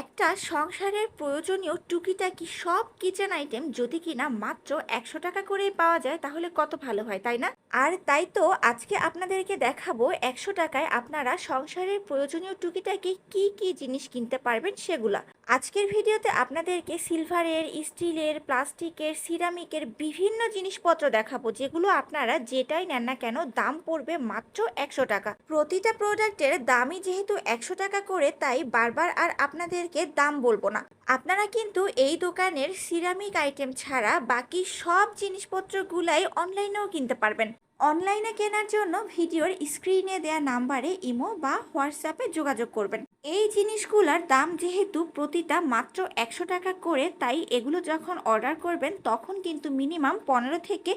একটা সংসারের প্রয়োজনীয় টুকিটাকি সব কিচেন আইটেম যদি কিনা মাত্র একশো টাকা করেই পাওয়া যায়, তাহলে কত ভালো হয়, তাই না? আর তাই তো আজকে আপনাদেরকে দেখাবো একশো টাকায় আপনারা সংসারের প্রয়োজনীয় টুকিটাকি কি কি জিনিস কিনতে পারবেন সেগুলা। আজকের ভিডিওতে আপনাদেরকে সিলভারের, স্টিলের, প্লাস্টিকের, সিরামিকের বিভিন্ন জিনিসপত্র দেখাবো, যেগুলো আপনারা যেটাই নেন না কেন দাম পড়বে মাত্র একশো টাকা। প্রতিটা প্রোডাক্টের দামই যেহেতু একশো টাকা করে, তাই বারবার আর আপনাদেরকে দাম বলব না। আপনারা কিন্তু এই দোকানের সিরামিক আইটেম ছাড়া বাকি সব জিনিসপত্রগুলাই অনলাইনেও কিনতে পারবেন। অনলাইনে কেনার জন্য ভিডিওর স্ক্রিনে দেওয়া নাম্বারে ইমো বা হোয়াটসঅ্যাপে যোগাযোগ করবেন। এই জিনিসগুলোর দাম যেহেতু প্রতিটা মাত্র একশো টাকা করে, তাই এগুলো যখন অর্ডার করবেন, তখন কিন্তু মিনিমাম পনেরো থেকে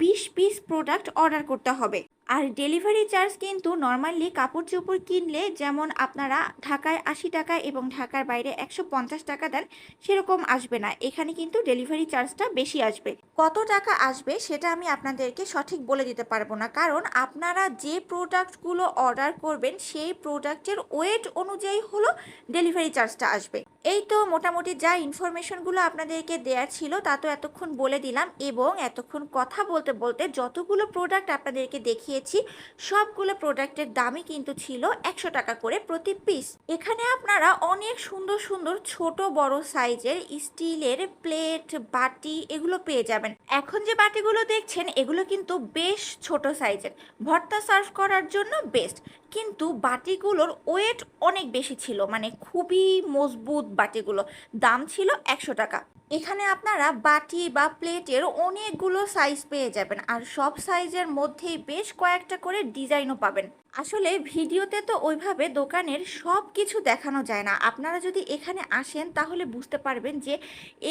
বিশ পিস প্রোডাক্ট অর্ডার করতে হবে। আর ডেলিভারি চার্জ কিন্তু নর্মালি কাপড় চোপড় কিনলে যেমন আপনারা ঢাকায় আশি টাকা এবং ঢাকার বাইরে একশো পঞ্চাশ টাকা দেন, সেরকম আসবে না। এখানে কিন্তু ডেলিভারি চার্জটা বেশি আসবে। কত টাকা আসবে সেটা আমি আপনাদেরকে সঠিক বলে দিতে পারব না। কারণ আপনারা যে প্রোডাক্টগুলো অর্ডার করবেন, সেই প্রোডাক্টের ওয়েট অনুযায়ী হলো ডেলিভারি চার্জটা আসবে। এই তো মোটামুটি যা ইনফরমেশনগুলো আপনাদেরকে দেওয়ার ছিল তা তো এতক্ষণ বলে দিলাম এবং এতক্ষণ কথা বলতে বলতে যতগুলো প্রোডাক্ট আপনাদেরকে দেখিয়েছি, সবগুলো প্রোডাক্টের দামই কিন্তু ছিল একশো টাকা করে প্রতি পিস এখানে আপনারা অনেক সুন্দর সুন্দর ছোট বড় সাইজের স্টিলের প্লেট বাটি এগুলো পেয়ে যাবেন। এখন যে বাটিগুলো দেখছেন, এগুলো কিন্তু বেশ ছোট সাইজের ভর্তা সার্ভ করার জন্য বেস্ট কিন্তু বাটিগুলোর ওয়েট অনেক বেশি ছিল। মানে খুবই মজবুত বাটিগুলো। দাম ছিল একশো টাকা। এখানে আপনারা বাটি বা প্লেটের অনেকগুলো সাইজ পেয়ে যাবেন। আর সব সাইজের মধ্যেই বেশ কয়েকটা করে ডিজাইনও পাবেন। আসলে ভিডিওতে তো ওইভাবে দোকানের সব কিছু দেখানো যায় না। আপনারা যদি এখানে আসেন, তাহলে বুঝতে পারবেন যে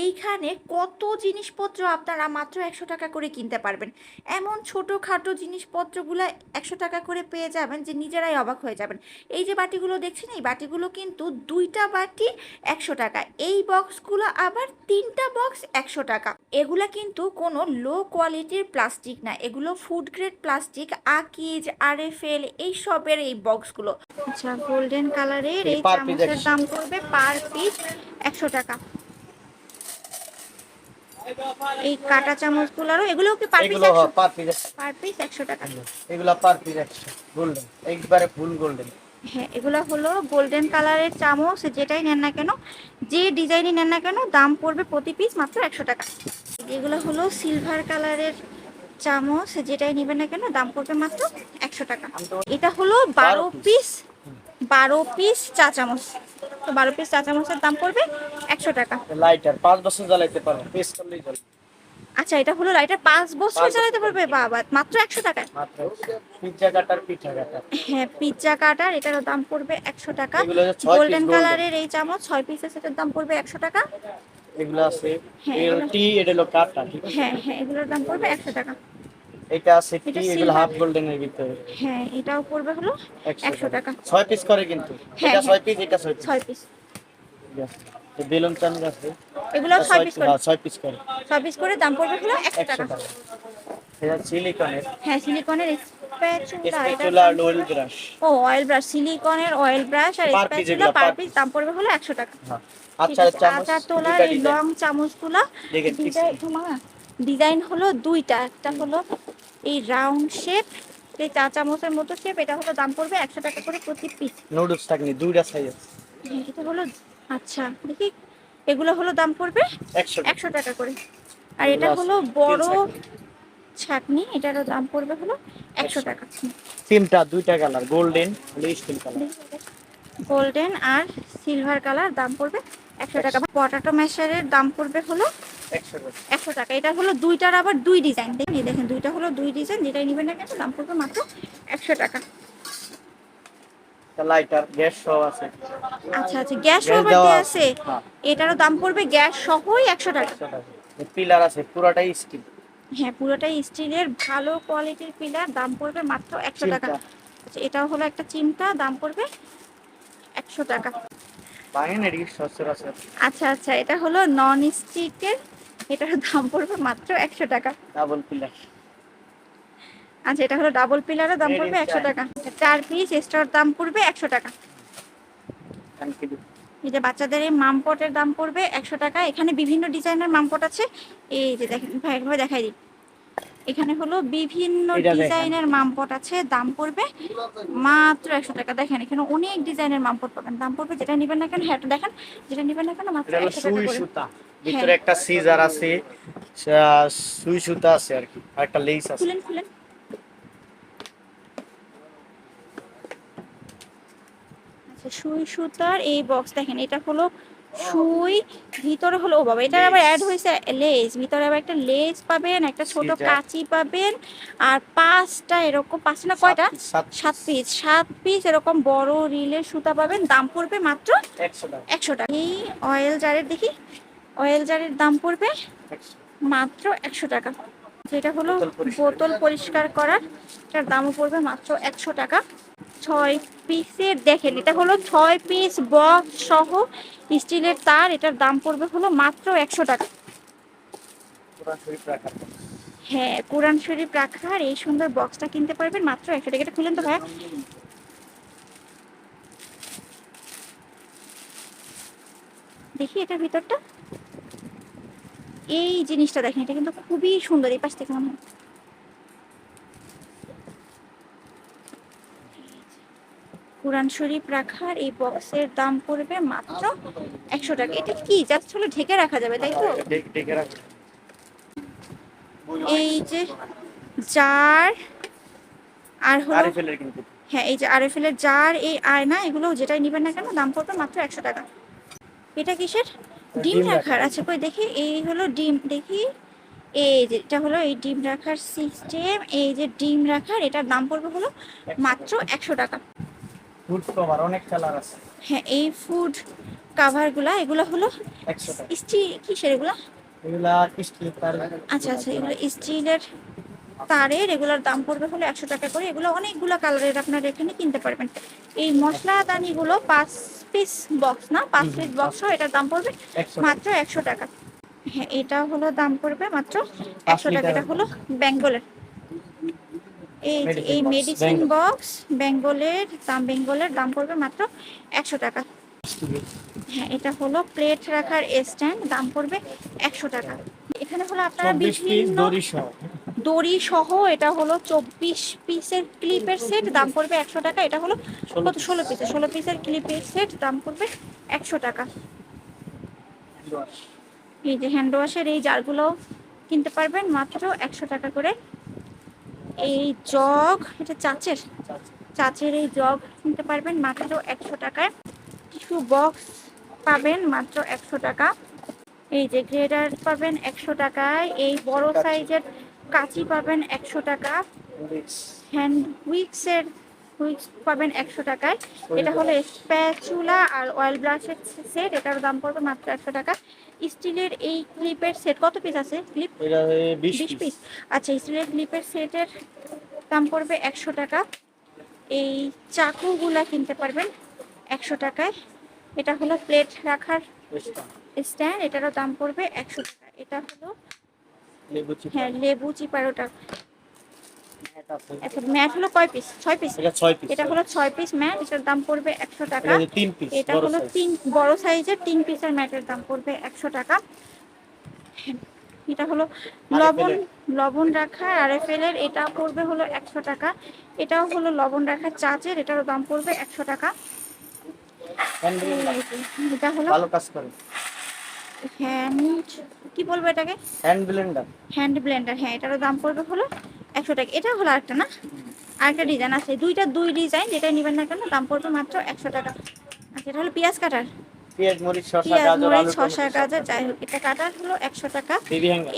এইখানে কত জিনিসপত্র আপনারা মাত্র একশো টাকা করে কিনতে পারবেন। এমন ছোটোখাটো জিনিসপত্রগুলো একশো টাকা করে পেয়ে যাবেন যে নিজেরাই অবাক হয়ে যাবেন। এই যে বাটিগুলো দেখছেন, এই বাটিগুলো কিন্তু দুইটা বাটি একশো টাকা। এই বক্সগুলো আবার তিনটা বক্স একশো টাকা। এগুলা কিন্তু কোনো লো কোয়ালিটির প্লাস্টিক না। এগুলো food grade plastic Akij R F L এই সবের এই বক্সগুলো আচ্ছা গোল্ডেন কালারের এই চামচের দাম পড়বে পার পিস একশো টাকা। এই কাটা চামচগুলোরও এগুলো কি পার পিস এগুলো পার পিস পার পিস একশো টাকা। এগুলো পার পিস একশো গোল্ডেন একবারে ফুল গোল্ডেন হ্যাঁ এগুলো হলো গোল্ডেন কালারের চামচ যেটাই নেন না কেন যে ডিজাইনই নেন না কেন দাম পড়বে প্রতি পিস মাত্র একশো টাকা। এগুলো হলো সিলভার কালারের চামচ যেটাই নেবেন না কেন দাম পড়বে মাত্র একশো টাকা। এটা হলো বারো পিস বারো পিস চা চামচ। তো বারো পিস চা চামচের দাম পড়বে একশো টাকা। লাইটার পাঁচ বছর জ্বালাইতে পারো করলেই আচ্ছা এটা হলো লাইটার পাঁচ বছর চালাতে। পারবে? বাবা মাত্র একশো টাকায়? মাত্র পিজ্জা কাটার পিঠা কাটার। হ্যাঁ পিৎজা কাটার এটারও দাম পড়বে একশো টাকা। গোল্ডেন কালারের এই চামচ ছয় পিসের সেটার দাম পড়বে একশো টাকা। এগুলো আছে। হ্যাঁ, এর টি এটা হলো কাটা ঠিক আছে? হ্যাঁ হ্যাঁ এগুলোর দাম পড়বে একশো টাকা। এটা আছে টি এগুলো। হাফ গোল্ডেনের ভিতরে। হ্যাঁ এটাও পড়বে হলো একশো টাকা। টাকা। ছয় পিস করে কিন্তু। হ্যাঁ, এটা হ্যাঁ। ছয় পিস এটা ছয় পিস ছয় পিস বেলুন চামচ আছে এগুলো এটা ছয় পিস করে। হ্যাঁ, ছয় পিস করে। ছয় পিস করে দাম পড়বে হলো একশো একশো টাকা। টাকা। এটা সিলিকনের হ্যাঁ সিলিকনের স্প্যাচুলা আর ওয়েল ব্রাশ ও অয়েল ব্রাশ সিলিকনের অয়েল ব্রাশ আর স্প্যাচুলা পার পিস দাম পড়বে হলো একশো টাকা। হ্যাঁ ঠিক আচ্ছা চামচ আচার তোলার দুটা এই লং চামচগুলো দেখেন, ডিজাইন ডিজাইন হলো দুইটা। একটা হলো এই রাউন্ড শেপ এই চা চামচের মতো শেপ এটা হলো দাম পড়বে একশো টাকা করে প্রতি পিস নুডলস থাকনি দুইটা সাইজ এটা হলো আচ্ছা দেখি এগুলো হলো দাম পড়বে? একশো টাকা। করে। আর এটা হলো বড় ছাকনি এটারও দাম পড়বে হলো একশো টাকা। তিনটা দুইটা colour golden steel colour golden আর সিলভার কালার দাম পড়বে একশো টাকা। পটাটো ম্যাশারের দাম পড়বে হলো একশো টাকা। এটা হলো দুইটার আবার দুই ডিজাইন দেখেন দেখেন দুইটা হলো দুই ডিজাইন যেটাই নেবেন না কেন দাম পড়বে মাত্র একশো টাকা। লাইটার গ্যাস সহ আছে। আচ্ছা আচ্ছা গ্যাস ওভার আছে। হ্যাঁ। এটারও দাম পড়বে গ্যাস সহই একশো টাকা। পিলার আছে পুরাটাই স্টিল হ্যাঁ পুরোটাই স্টিলের ভালো কোয়ালিটির পিলার দাম পড়বে মাত্র একশো টাকা। আচ্ছা, এটাও হলো একটা চিমটা দাম পড়বে একশো টাকা। আচ্ছা আচ্ছা এটা হলো নন স্টিকের এটার দাম পড়বে মাত্র একশো টাকা। ডাবল পিলার আচ্ছা এটা হলো ডাবল পিলারের দাম পড়বে একশো. টাকা। চার পিস এক্সট্রার দাম পড়বে একশো টাকা। এই যে বাচ্চাদের এই মামপটের দাম পড়বে একশো টাকা। এখানে বিভিন্ন ডিজাইনের মামপট আছে। এই যে দেখেন ভাই একবার দেখাই দিই। এখানে হলো বিভিন্ন ডিজাইনের মামপট আছে। দাম পড়বে মাত্র একশো টাকা। দেখেন এখানে অনেক ডিজাইনের মামপট পাবেন। দাম পড়বে যেটা নেবেন না কেন হ্যাঁ দেখেন যেটা নেবেন না কেন মাত্র একশো টাকা সুতা। ভিতরে একটা সিজার আছে সুই সুতা আছে আর কি একটা লেস আছে। খুলেন খুলেন। আচ্ছা সুই সুতার এই বক্স দেখেন এটা হলো সুই ভিতরে হলো ও বাবা এটার আবার অ্যাড হয়েছে লেস ভিতরে আবার একটা লেস পাবেন একটা ছোট। কাঁচি পাবেন আর পাঁচটা এরকম পাঁচ না কয়টা? সাত পিস সাত পিস এরকম বড় রিলের সুতা পাবেন দাম পড়বে মাত্র একশো টাকা। এই অয়েল জারের দেখি অয়েল জারের দাম পড়বে মাত্র একশো টাকা। যেটা হলো বোতল পরিষ্কার। বোতল পরিষ্কার করার এটার দামও পড়বে মাত্র একশো টাকা। ছয় পিসের, দেখেন, এটা হলো ছয় পিস বক্স সহ স্টিলের তার, এটার দাম পড়বে হলো মাত্র একশো টাকা। হ্যাঁ কোরআন শরীফ রাখার এই সুন্দর বক্সটা কিনতে পারবেন মাত্র একশো টাকা। এটা খুলেন তো ভাইয়া। দেখি এটার ভিতরটা। এই জিনিসটা দেখেন, এটা কিন্তু খুবই সুন্দর, এই পাশ থেকে হয়। কোরআন শরীফ রাখার এই বক্সের দাম পড়বে মাত্র একশো টাকা। এটা কি? জাস্ট হলো ঢেকে রাখা যাবে তাই তো? এই যে জার আর হলো হ্যাঁ এই যে আরএফএল এর জার এই আয়না এগুলো যেটাই নেবেন না কেন দাম পড়বে মাত্র একশো টাকা। এটা কিসের? ডিম ডিম রাখার। আচ্ছা কই দেখি এই হলো ডিম দেখি। এই যে এটা হলো এই ডিম রাখার সিস্টেম এই যে ডিম রাখার এটার দাম পড়বে হলো মাত্র একশো টাকা। ফুড কভার অনেক কালার আছে। হ্যাঁ এই ফুড কাভারগুলা এগুলো হলো একশো টাকা। স্টিল কিসের এগুলো? এগুলা স্টিল তার। আচ্ছা আচ্ছা এগুলো স্টিলের তারের এগুলোর দাম পড়বে হলো একশো টাকা করে। এগুলো অনেকগুলো কালারের আপনারা এখানে কিনতে পারবেন। এই মশলাদানিগুলো পাঁচ পিস বক্স না? পাঁচ পিস বক্স এটার দাম পড়বে মাত্র একশো টাকা। হ্যাঁ এটা হলো দাম পড়বে মাত্র একশো টাকা। এটা হলো বেঙ্গলের এই যে এই মেডিসিন বক্স বেঙ্গলের দাম বেঙ্গলের দাম পড়বে মাত্র একশো টাকা। হ্যাঁ এটা হলো প্লেট রাখার স্ট্যান্ড দাম পড়বে একশো টাকা। এখানে হলো আপনারা বিভিন্ন দড়ি সহ। এটা হলো চব্বিশ পিসের ক্লিপের সেট দাম পড়বে একশো টাকা। এটা হলো কত ষোলো পিসের ষোলো পিসের ক্লিপের সেট দাম পড়বে একশো টাকা। এই যে হ্যান্ড ওয়াশের এই জারগুলো কিনতে পারবেন মাত্র একশো টাকা করে। এই জগ এটা চাচের। চাচের এই জগ কিনতে পারবেন মাত্র একশো টাকায়। কিছু বক্স পাবেন মাত্র একশো টাকা। এই যে গ্রেডার পাবেন একশো টাকায়। এই বড় সাইজের কাঁচি পাবেন একশো টাকা। হ্যান্ড উইক্সের উইক্স পাবেন একশো টাকায়। এটা হলো স্প্যাচুলা আর অয়েল ব্রাশের সেট এটার দাম পড়বে মাত্র একশো টাকা। স্টিলের এই ক্লিপের সেট কত পিস আছে ক্লিপ বিশ পিস আচ্ছা স্টিলের ক্লিপের সেটের দাম পড়বে একশো টাকা। এই চাকুগুলা কিনতে পারবেন একশো টাকায়। এটা হলো প্লেট রাখার স্ট্যান্ড এটারও দাম পড়বে একশো টাকা। এটা হলো লেবু হ্যাঁ লেবু চিপারোটা। আচ্ছা ম্যাট হলো কয় পিস ছয় পিস এটা ছয় পিস এটা হলো ছয় পিস ম্যাট এটার দাম পড়বে একশো টাকা। এটা তিন পিস এটা হলো তিন বড় সাইজের তিন পিসের ম্যাটের দাম পড়বে একশো টাকা। এটা হলো লবণ লবণ রাখা আর এফ এর এটা পড়বে হলো একশো টাকা। এটাও হলো লবণ রাখা চাচের এটারও দাম পড়বে একশো টাকা। এটা হলো ভালো কাজ করে। হ্যান্ড কি বলব এটাকে? হ্যান্ড ব্লেন্ডার হ্যান্ড ব্লেন্ডার হ্যাঁ এটারও দাম পড়বে হলো একশো টাকা। এটা হলো আরেকটা না? আরেকটা ডিজাইন আছে। দুইটা দুই ডিজাইন যেটা নেবেন না কেন দাম পড়বে মাত্র একশো টাকা। আচ্ছা এটা হলো পেঁয়াজ কাটার? পেঁয়াজ মরিচ শসা গাজর যাই হোক এটা কাটার হলো একশো টাকা।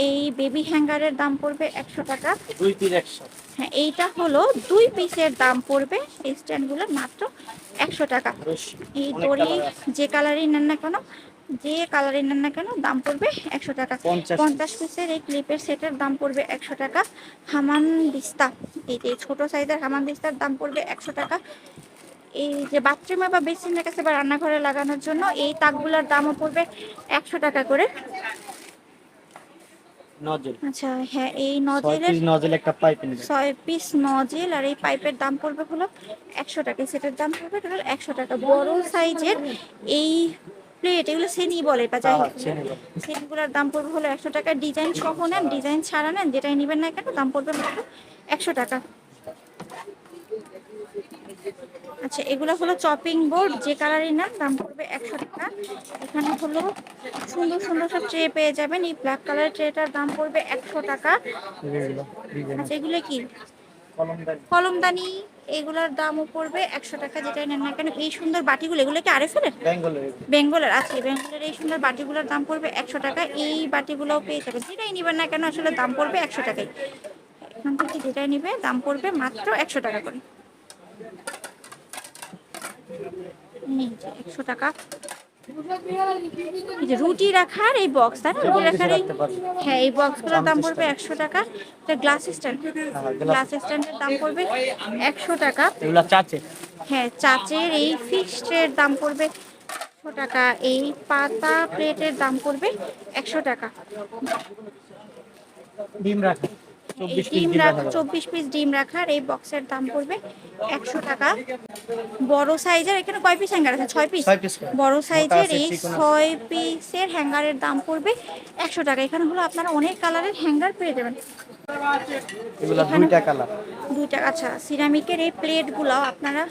এই বেবি হ্যাঙ্গারের দাম পড়বে একশো টাকা। দুই পিস একশো। হ্যাঁ এইটা হলো দুই পিসের দাম পড়বে। এই স্ট্যান্ডগুলোর মাত্র একশো টাকা। এই দড়ি যে কালারই নেন না কেন যে কালারই নেন না কেন দাম পড়বে একশো টাকা। পঞ্চাশ পিসের এই ক্লিপের সেটের দাম পড়বে একশো টাকা। হামান দিস্তা এই যে ছোট সাইজের হামান দিস্তার দাম পড়বে একশো টাকা। এই যে বাথরুমে বা বেসিনের কাছে বা রান্নাঘরে লাগানোর জন্য এই তাকগুলোর দামও পড়বে একশো টাকা করে। নজল। আচ্ছা হ্যাঁ এই নজেলের একটা পাইপ ছয় পিস নজেল আর এই পাইপের দাম পড়বে হলো একশো টাকা। সেটের দাম পড়বে টোটাল একশো টাকা। বড় সাইজের এই প্লেট এগুলো সেনি বলে বা যাই হ্যাঁ, বলে। সেটগুলোর দাম পড়বে হলো একশো টাকা। ডিজাইন সহ নেন ডিজাইন ছাড়া নেন যেটাই নেবেন না কেন দাম পড়বে মাত্র একশো টাকা। আচ্ছা এগুলো হলো চপিং বোর্ড যে কালারই নেন দাম পড়বে একশো টাকা। এখানে হলো সুন্দর সুন্দর সব ট্রে পেয়ে যাবেন। এই ব্ল্যাক কালারের ট্রেটার দাম পড়বে একশো টাকা। আচ্ছা এগুলো কি? কলমদানি। এগুলোর দামও পড়বে একশো টাকা যেটাই নেন না কেন এই সুন্দর বাটিগুলো এগুলো কি আরে ফেলেন বেঙ্গলের আছে বেঙ্গলের এই সুন্দর বাটিগুলোর দাম পড়বে একশো টাকা এই বাটিগুলোও পেয়ে যাবে যেটাই নেবেন না কেন আসলে দাম পড়বে একশো টাকাই। এখান থেকে যেটাই নিবে দাম পড়বে মাত্র একশো টাকা করে। একশো টাকা। রুটি রাখার এই বক্স তাই না? রুটি রাখার এই হ্যাঁ এই বক্সগুলোর দাম পড়বে একশো টাকা। এটা গ্লাস স্ট্যান্ড হ্যাঁ, গ্লাস স্ট্যান্ডের দাম পড়বে একশো টাকা। হ্যাঁ চাচের এই ফিক্সডের দাম পড়বে একশো টাকা। এই পাতা প্লেটের দাম পড়বে একশো টাকা। ডিম রাখে। ডিম। চব্বিশ পিস ডিম রাখার এই বক্সের দাম পড়বে একশো টাকা। বড় সাইজের এখানে কয় পিস হ্যাঙ্গার আছে? ছয় পিস। বড় সাইজের এই ছয় পিসের হ্যাঙ্গারের দাম পড়বে একশো টাকা। এখানে হলো আপনারা অনেক কালারের হ্যাঙ্গার পেয়ে যাবেন। দুইটা কালার দুইটা আচ্ছা সিরামিকের এই প্লেটগুলো আপনারা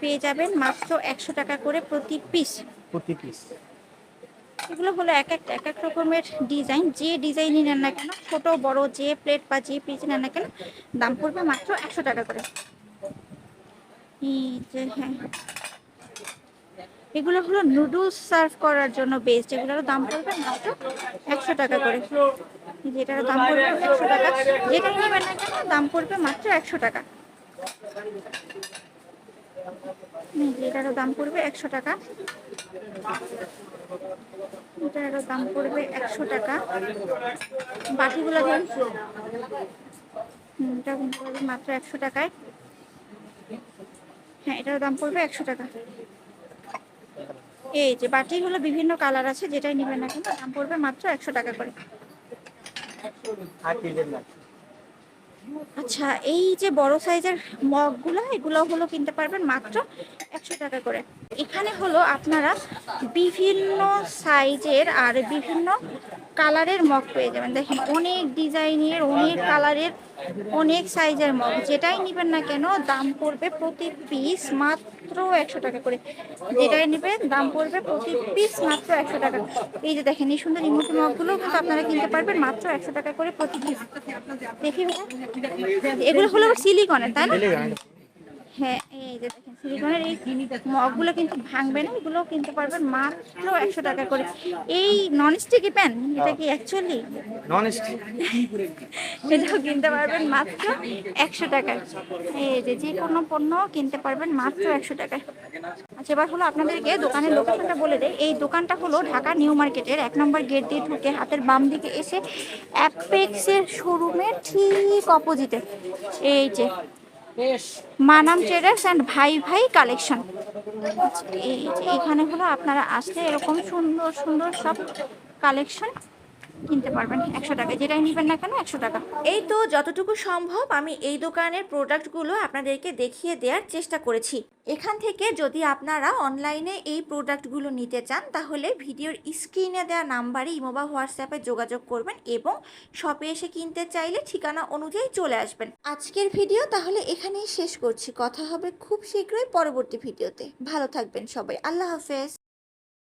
পেয়ে যাবেন মাত্র একশো টাকা করে প্রতি পিস প্রতি পিস এগুলো হলো এক এক এক এক রকমের ডিজাইন। যে ডিজাইনই নেন না কেন, ছোট, বড়, যে প্লেট বা যে পিস নেন না কেন, দাম পড়বে মাত্র একশো টাকা করে। হ্যাঁ। এগুলো হলো নুডলস সার্ভ করার জন্য বেস্ট এগুলোর দাম পড়বে মাত্র একশো টাকা করে। যেটার দাম পড়বে একশো টাকা, যেটা নেবেন না কেন, দাম পড়বে মাত্র একশো টাকা। এটারও দাম পড়বে একশো টাকা। এটারও দাম পড়বে একশো টাকা। বাকিগুলো হুম, এটা মাত্র একশো টাকায়। হ্যাঁ এটার দাম পড়বে একশো টাকা। এই যে বাটিগুলো বিভিন্ন কালার আছে যেটাই নেবেন না কেন দাম পড়বে মাত্র একশো টাকা করে। আচ্ছা এই যে বড় সাইজের মগগুলো, এগুলো হলো কিনতে পারবেন মাত্র একশো টাকা করে। এখানে হলো আপনারা বিভিন্ন সাইজের আর বিভিন্ন কালারের মগ পেয়ে যাবেন। দেখেন, অনেক ডিজাইনের, অনেক কালারের, অনেক সাইজের মগ। যেটাই নেবেন না কেন, দাম পড়বে প্রতি পিস মাত্র একশো টাকা করে। যেটাই নেবেন, দাম পড়বে প্রতি পিস মাত্র একশো টাকা। এই যে দেখেন, এই সুন্দর ইমোটি মগগুলো কিন্তু আপনারা কিনতে পারবেন মাত্র একশো টাকা করে প্রতি পিস দেখি এগুলো হলো সিলিকনের তাই না? হ্যাঁ এই যে দেখেন সিলিকনের এই মগগুলো কিন্তু ভাঙবে না এগুলো কিনতে পারবেন মাত্র একশো টাকা করে। এই নন স্টিকি প্যান এটা কি অ্যাকচুয়ালি নন স্টিক এটাও কিনতে পারবেন মাত্র একশো টাকায়। এই যে যে কোনো পণ্য কিনতে পারবেন মাত্র একশো টাকায়। আচ্ছা এবার হলো আপনাদেরকে দোকানের লোকেশনটা বলে দেয় এই দোকানটা হলো ঢাকা নিউ মার্কেটের এক নম্বর গেট দিয়ে ঢুকে হাতের বাম দিকে এসে অ্যাপেক্সের শোরুমের ঠিক অপোজিটে এই যে মানাম ট্রেডার্স অ্যান্ড ভাই ভাই কালেকশন। এই এখানে হলো আপনারা আসলে এরকম সুন্দর সুন্দর সব কালেকশন। কিনতে পারবেন, একশো টাকা। যেটাই নেবেন না কেন, একশো টাকা। এই তো যতটুকু সম্ভব আমি এই দোকানের প্রোডাক্টগুলো আপনাদেরকে দেখিয়ে দেওয়ার চেষ্টা করেছি। এখান থেকে যদি আপনারা অনলাইনে এই প্রোডাক্টগুলো নিতে চান, তাহলে ভিডিওর স্ক্রিনে দেওয়া নাম্বারে ইমো বা হোয়াটসঅ্যাপে যোগাযোগ করবেন এবং শপে এসে কিনতে চাইলে ঠিকানা অনুযায়ী চলে আসবেন। আজকের ভিডিও তাহলে এখানেই শেষ করছি। কথা হবে খুব শীঘ্রই পরবর্তী ভিডিওতে। ভালো থাকবেন সবাই। আল্লাহ হাফেজ।